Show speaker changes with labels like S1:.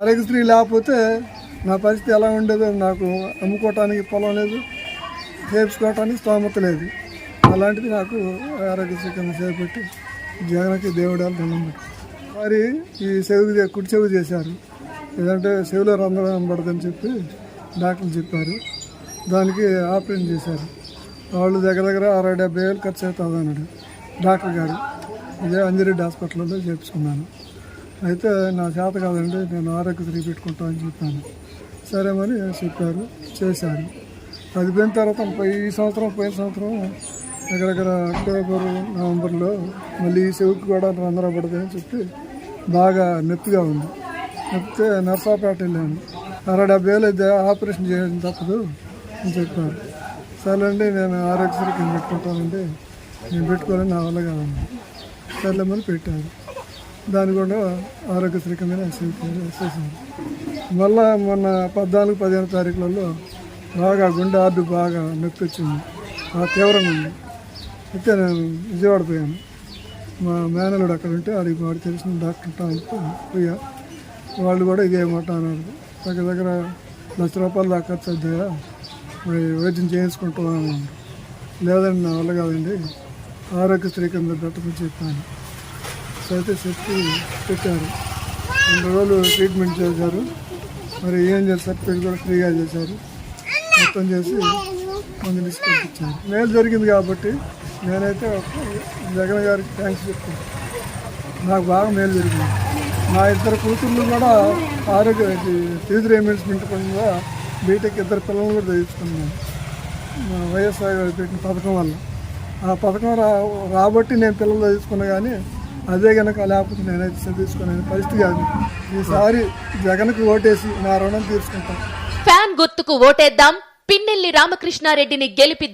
S1: ఆరోగ్యశ్రీ లేకపోతే నా పరిస్థితి ఎలా ఉండేదో నాకు అమ్ముకోవటానికి పొలం లేదు చేయించుకోవటానికి స్తోమత లేదు. అలాంటిది నాకు ఆరోగ్యశ్రీ కింద చేపట్టి జగన్కి దేవుడాలు దండం మరి ఈ చెవి కుడి చెవి చేశారు. ఏదంటే చెవిలో రంధ్రం పడదని చెప్పి డాక్టర్లు చెప్పారు. దానికి ఆపరేషన్ చేశారు. వాళ్ళు దగ్గర దగ్గర అరవై డెబ్బై వేలు ఖర్చు అవుతుంది అన్నాడు డాక్టర్ గారు. ఇదే అంజరెడ్డి హాస్పిటల్లో చేపించుకున్నాను. అయితే నా చేత కాదండి నేను ఆరోగ్యశ్రీ పెట్టుకుంటా అని చెప్పాను సరేమని చెప్పారు చేశారు. అది పోయిన తర్వాత పోయి- ఈ సంవత్సరం పోయిన సంవత్సరం దగ్గర అక్టోబర్ నవంబర్లో మళ్ళీ ఈ చెవికి కూడా రంధ్రం పడదని చెప్పి బాగా నొప్పిగా ఉంది. నొప్పితే నర్సాపేట వెళ్ళాను. అరవై డెబ్బై వేలు అయితే ఆపరేషన్ చేయడం తప్పదు అని చెప్పారు. సరేండి నేను ఆరోగ్యశ్రీ కింద పెట్టుకుంటానండి. నేను పెట్టుకోవాలని నా వల్ల కాదండి సర్లేమని పెట్టారు. దాన్ని కూడా ఆరోగ్యశ్రీ కింద చేసింది. మళ్ళా మొన్న పద్నాలుగు పదిహేను తారీఖులలో బాగా గుండె ఆర్డు బాగా నొప్పి వచ్చింది ఆ తీవ్రంగా ఉంది. అయితే నేను విజయవాడ పోయాను. మా మేనలుడు అక్కడ ఉంటే అడిగి వాడు తెలిసిన డాక్టర్ ఉంటాను పోయా వాళ్ళు కూడా ఇదే మాట అన్నారు. దగ్గర దగ్గర లక్ష రూపాయలు దాకా ఖర్చు అవుతాయా? మరి వైద్యం చేయించుకుంటాం లేదండి నా వల్ల కాదండి. ఆరోగ్యశ్రీ కింద పెట్టమని చెప్పాను. అయితే చెప్పి పెట్టారు. రెండు రోజులు ట్రీట్మెంట్ చేశారు. మరి ఏం చేసి సర్టిఫికేట్ కూడా ఫ్రీగా చేశారు. మొత్తం చేసి మందు తీసుకొచ్చారు. మేలు జరిగింది కాబట్టి నేనైతే జగన్ గారికి థ్యాంక్స్ చెప్తాను. నాకు బాగా మేలు జరిగింది. నా ఇద్దరు కూతుర్లు కూడా ఆరోగ్య ఇది ఫీజు రియంబర్స్మెంట్ కింద బీటెక్ ఇద్దరు పిల్లలు కూడా తెచ్చుకున్నాను. వైఎస్ఆర్ పెట్టిన పథకం వల్ల. ఆ పథకం రా రాబట్టి నేను పిల్లలు చదువుకున్నా కానీ అదే కనుక లేకపోతే నేనైతే చదివించుకునే పరిస్థితి కాదు. ఈసారి జగన్కి ఓటేసి నా రుణం తీర్చుకుంటాను
S2: ఫ్యాన్ గుర్తుకు ఓటేద్దాం. పిన్నెల్లి రామకృష్ణారెడ్డిని గెలిపి